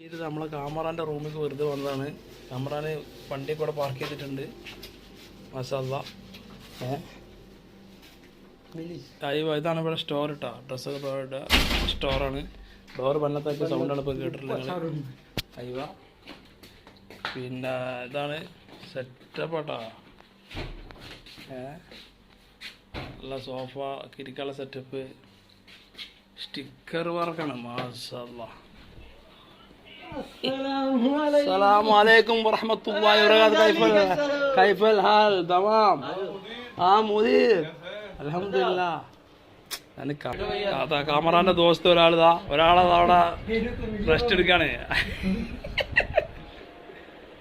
ഇത് നമ്മളെ കാമറാന്റെ റൂമിലേക്ക് വെറുതെ വന്നതാണ്. കാമറാന് വണ്ടി കൂടെ പാർക്ക് ചെയ്തിട്ടുണ്ട്. മസാല ഏഹ് ഇതാണ് ഇവിടെ സ്റ്റോർ ഇട്ടാ ഡ്രസ്സൊക്കെ സ്റ്റോറാണ് ഡോർ പന്നത്താക്കി സൗണ്ടാണ് ഇപ്പോൾ കേട്ടിട്ടുള്ളത്. അയ്യോ. പിന്നെ ഇതാണ് സെറ്റപ്പ് ആട്ടാ. ഏ? നല്ല സോഫ കിരിക്കാനുള്ള സെറ്റപ്പ് സ്റ്റിക്കർ വർക്കാണ് മാഷല്ല السلام عليكم ورحمة الله وبركاته كيف ال- كيف الحال تمام اه مدير الحمد لله എനിക്ക് അതാ കാമറാന്റെ ദോസ്ത് ഒരാളിതാ ഒരാളതാ അവിടെ റെസ്റ്റ് എടുക്കാണ്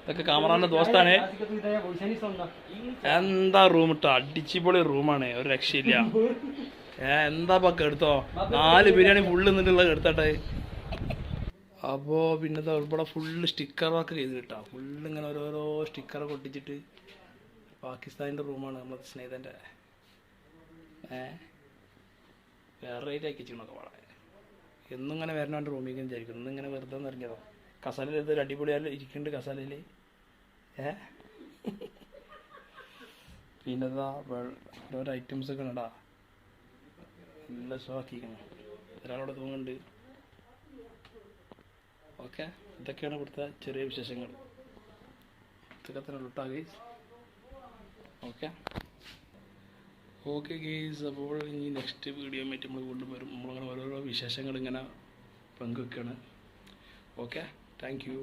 ഇതൊക്കെ കാമറാന്റെ ദോസ്താണ് എന്താ റൂം ഇട്ടോ അടിച്ചുപൊളി റൂമാണ് ഒരു രക്ഷയില്ല ഏ എന്താ പക്ക എടുത്തോ നാല് ബിരിയാണി ഫുള്ള് നിന്നിട്ടുള്ള എടുത്തട്ടെ അപ്പോൾ പിന്നെ ഇവിടെ ഫുള്ള് വർക്ക് ചെയ്ത് കിട്ടാം ഫുള്ള് ഇങ്ങനെ ഓരോരോ സ്റ്റിക്കറൊക്കെ ഒട്ടിച്ചിട്ട് പാകിസ്ഥാനിന്റെ റൂമാണ് നമ്മുടെ സ്നേഹിതന്റെ വേറെ ആക്കി വളരെ. എന്നും ഇങ്ങനെ വരണോണ്ട് റൂമിൽ വിചാരിക്കുന്നു. ഇന്ന് ഇങ്ങനെ വെറുതെ നിറഞ്ഞതോ കസാലയിൽ ഇത് ഒരു അടിപൊളിയായി ഇരിക്കുന്നുണ്ട് കസാലയിൽ ഏ? പിന്നെ ഇതാ വെ- ഓരോ ഐറ്റംസ് ഒക്കെ ഉണ്ടാ നല്ല ഷോ ഒരാളോട് തൂങ്ങുന്നുണ്ട്. ഓക്കെ. ഇതൊക്കെയാണ് ഇവിടുത്തെ ചെറിയ വിശേഷങ്ങൾ. ഇതൊക്കെ ഓക്കെ. ഓക്കെ ഗെയ്സ് അപ്പോൾ ഇനി നെക്സ്റ്റ് വീഡിയോ ആയിട്ട് നമ്മൾ വീണ്ടും വരും. നമ്മളങ്ങനെ ഓരോരോ വിശേഷങ്ങൾ ഇങ്ങനെ പങ്കുവെക്കുകയാണ് ഓക്കെ. Thank you